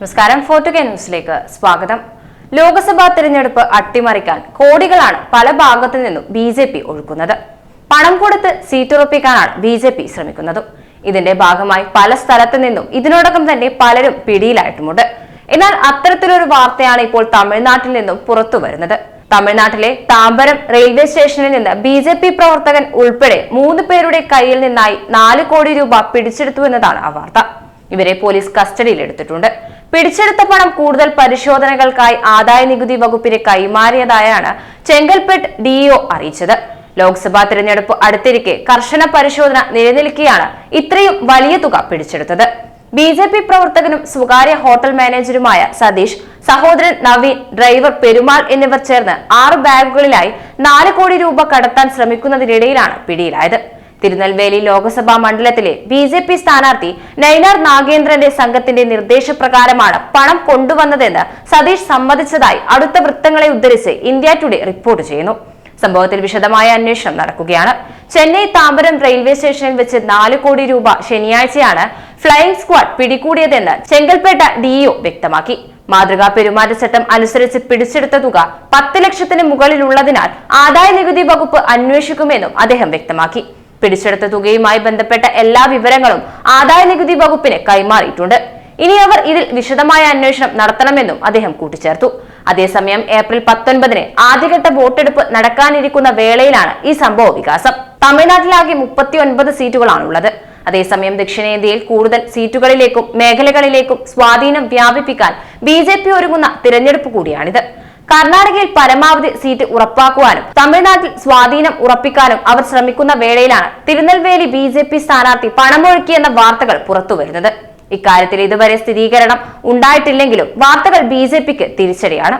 നമസ്കാരം. ഫോർട്ടുകെ ന്യൂസിലേക്ക് സ്വാഗതം. ലോക്സഭാ തിരഞ്ഞെടുപ്പ് അട്ടിമറിക്കാൻ കോടികളാണ് പല ഭാഗത്തു നിന്നും ബി ജെ പി ഒഴുക്കുന്നത്. പണം കൊടുത്ത് സീറ്റുറപ്പിക്കാനാണ് ബി ജെ പി ശ്രമിക്കുന്നത്. ഇതിന്റെ ഭാഗമായി പല സ്ഥലത്തു നിന്നും ഇതിനോടകം തന്നെ പലരും പിടിയിലായിട്ടുമുണ്ട്. എന്നാൽ അത്തരത്തിലൊരു വാർത്തയാണ് ഇപ്പോൾ തമിഴ്നാട്ടിൽ നിന്നും പുറത്തു വരുന്നത്. തമിഴ്നാട്ടിലെ താമ്പരം റെയിൽവേ സ്റ്റേഷനിൽ നിന്ന് ബി ജെ പി പ്രവർത്തകൻ ഉൾപ്പെടെ മൂന്ന് പേരുടെ കയ്യിൽ നിന്നായി നാല് കോടി രൂപ പിടിച്ചെടുത്തു എന്നതാണ് ആ വാർത്ത. ഇവരെ പോലീസ് കസ്റ്റഡിയിൽ എടുത്തിട്ടുണ്ട് പിടിച്ചെടുത്ത പണം കൂടുതൽ പരിശോധനകൾക്കായി ആദായ നികുതി വകുപ്പിന് കൈമാറിയതായാണ് ചെങ്കൽപ്പെട്ട് ഡിഇഒ അറിയിച്ചത്. ലോക്സഭാ തിരഞ്ഞെടുപ്പ് അടുത്തിരിക്കെ കർശന പരിശോധന നിലനിൽക്കെയാണ് ഇത്രയും വലിയ തുക പിടിച്ചെടുത്തത്. ബി ജെ പി പ്രവർത്തകനും സ്വകാര്യ ഹോട്ടൽ മാനേജരുമായ സതീഷ് സഹോദരൻ നവീൻ ഡ്രൈവർ പെരുമാൾ എന്നിവർ ചേർന്ന് ആറ് ബാഗുകളിലായി നാല് കോടി രൂപ കടത്താൻ ശ്രമിക്കുന്നതിനിടയിലാണ് പിടിയിലായത്. തിരുനെൽവേലി ലോക്സഭാ മണ്ഡലത്തിലെ ബി ജെ പി സ്ഥാനാർത്ഥി നൈനാർ നാഗേന്ദ്രന്റെ സംഘത്തിന്റെ നിർദ്ദേശപ്രകാരമാണ് പണം കൊണ്ടുവന്നതെന്ന് സതീഷ് സമ്മതിച്ചതായി അടുത്ത വൃത്തങ്ങളെ ഉദ്ധരിച്ച് ഇന്ത്യ ടുഡേ റിപ്പോർട്ട് ചെയ്യുന്നു. സംഭവത്തിൽ വിശദമായ അന്വേഷണം നടക്കുകയാണ്. ചെന്നൈ താമ്പരം റെയിൽവേ സ്റ്റേഷനിൽ വെച്ച് നാല് കോടി രൂപ ശനിയാഴ്ചയാണ് ഫ്ലൈയിംഗ് സ്ക്വാഡ് പിടികൂടിയതെന്ന് ചെങ്കൽപ്പേട്ട ഡിഇഒ വ്യക്തമാക്കി. മാതൃകാ പെരുമാറ്റച്ചട്ടം അനുസരിച്ച് പിടിച്ചെടുത്ത തുക പത്ത് ലക്ഷത്തിന് മുകളിലുള്ളതിനാൽ ആദായ നികുതി വകുപ്പ് അന്വേഷിക്കുമെന്നും അദ്ദേഹം വ്യക്തമാക്കി. പിടിച്ചെടുത്ത തുകയുമായി ബന്ധപ്പെട്ട എല്ലാ വിവരങ്ങളും ആദായ നികുതി വകുപ്പിന് കൈമാറിയിട്ടുണ്ട്. ഇനി അവർ ഇതിൽ വിശദമായ അന്വേഷണം നടത്തണമെന്നും അദ്ദേഹം കൂട്ടിച്ചേർത്തു. അതേസമയം ഏപ്രിൽ പത്തൊൻപതിന് ആദ്യഘട്ട വോട്ടെടുപ്പ് നടക്കാനിരിക്കുന്ന വേളയിലാണ് ഈ സംഭവ വികാസം. തമിഴ്നാട്ടിലാകെ മുപ്പത്തി ഒൻപത് സീറ്റുകളാണുള്ളത്. അതേസമയം ദക്ഷിണേന്ത്യയിൽ കൂടുതൽ സീറ്റുകളിലേക്കും മേഖലകളിലേക്കും സ്വാധീനം വ്യാപിപ്പിക്കാൻ ബി ഒരുങ്ങുന്ന തിരഞ്ഞെടുപ്പ് കൂടിയാണിത്. കർണാടകയിൽ പരമാവധി സീറ്റ് ഉറപ്പാക്കുവാനും തമിഴ്നാട്ടിൽ സ്വാധീനം ഉറപ്പിക്കാനും അവർ ശ്രമിക്കുന്ന വേളയിലാണ് തിരുനെൽവേലി ബി ജെ പി സ്ഥാനാർത്ഥി പണമൊഴുക്കിയെന്ന വാർത്തകൾ പുറത്തുവരുന്നത്. ഇക്കാര്യത്തിൽ ഇതുവരെ സ്ഥിരീകരണം ഉണ്ടായിട്ടില്ലെങ്കിലും വാർത്തകൾ ബി ജെ പിക്ക് തിരിച്ചടിയാണ്.